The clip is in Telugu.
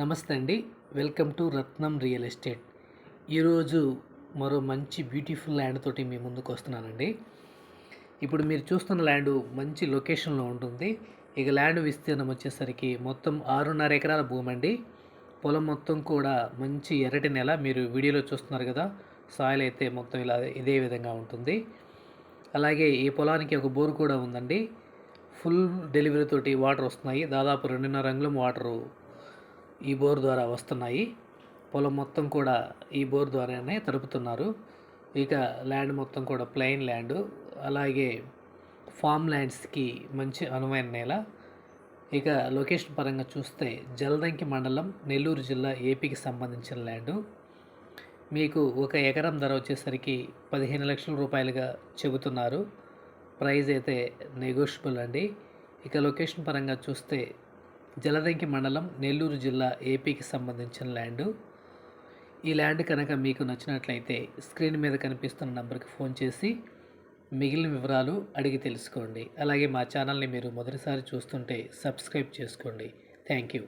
నమస్తే అండి. Welcome to Ratnam real estate. ఈరోజు మరో మంచి బ్యూటిఫుల్ ల్యాండ్ తోటి మీ ముందుకు వస్తున్నానండి. ఇప్పుడు మీరు చూస్తున్న ల్యాండ్ మంచి లొకేషన్లో ఉంటుంది. ఇక ల్యాండ్ విస్తీర్ణం వచ్చేసరికి మొత్తం ఆరున్నర ఎకరాల భూమి అండి పొలం మొత్తం కూడా మంచి ఎర్రటి నెల మీరు వీడియోలో చూస్తున్నారు కదా. సాయిల్ అయితే మొత్తం ఇలా ఇదే విధంగా ఉంటుంది. అలాగే ఈ పొలానికి ఒక బోర్ కూడా ఉందండి. ఫుల్ డెలివరీతోటి వాటర్ వస్తున్నాయి. దాదాపు రెండున్నర రంగులం వాటరు ఈ బోర్ ద్వారా వస్తున్నాయి. పొలం మొత్తం కూడా ఈ బోర్ ద్వారానే తడుపుతున్నారు. ఇక ల్యాండ్ మొత్తం కూడా ప్లెయిన్ ల్యాండ్. అలాగే ఫామ్ ల్యాండ్స్కి మంచి అనువైన నేల. ఇక లొకేషన్ పరంగా చూస్తే జలదంకి మండలం నెల్లూరు జిల్లా ఏపీకి సంబంధించిన ల్యాండు. మీకు ఒక ఎకరం ధర వచ్చేసరికి పదిహేను లక్షల రూపాయలుగా చెబుతున్నారు. ప్రైజ్ అయితే నెగోషియబుల్ అండి. ఇక లొకేషన్ పరంగా చూస్తే జలదంకి మండలం నెల్లూరు జిల్లా ఏపీకి సంబంధించిన ల్యాండు. ఈ ల్యాండ్ కనుక మీకు నచ్చినట్లయితే స్క్రీన్ మీద కనిపిస్తున్న నంబర్కి ఫోన్ చేసి మిగిలిన వివరాలు అడిగి తెలుసుకోండి. అలాగే మా ఛానల్ని మీరు మొదటిసారి చూస్తుంటే సబ్స్క్రైబ్ చేసుకోండి. Thank you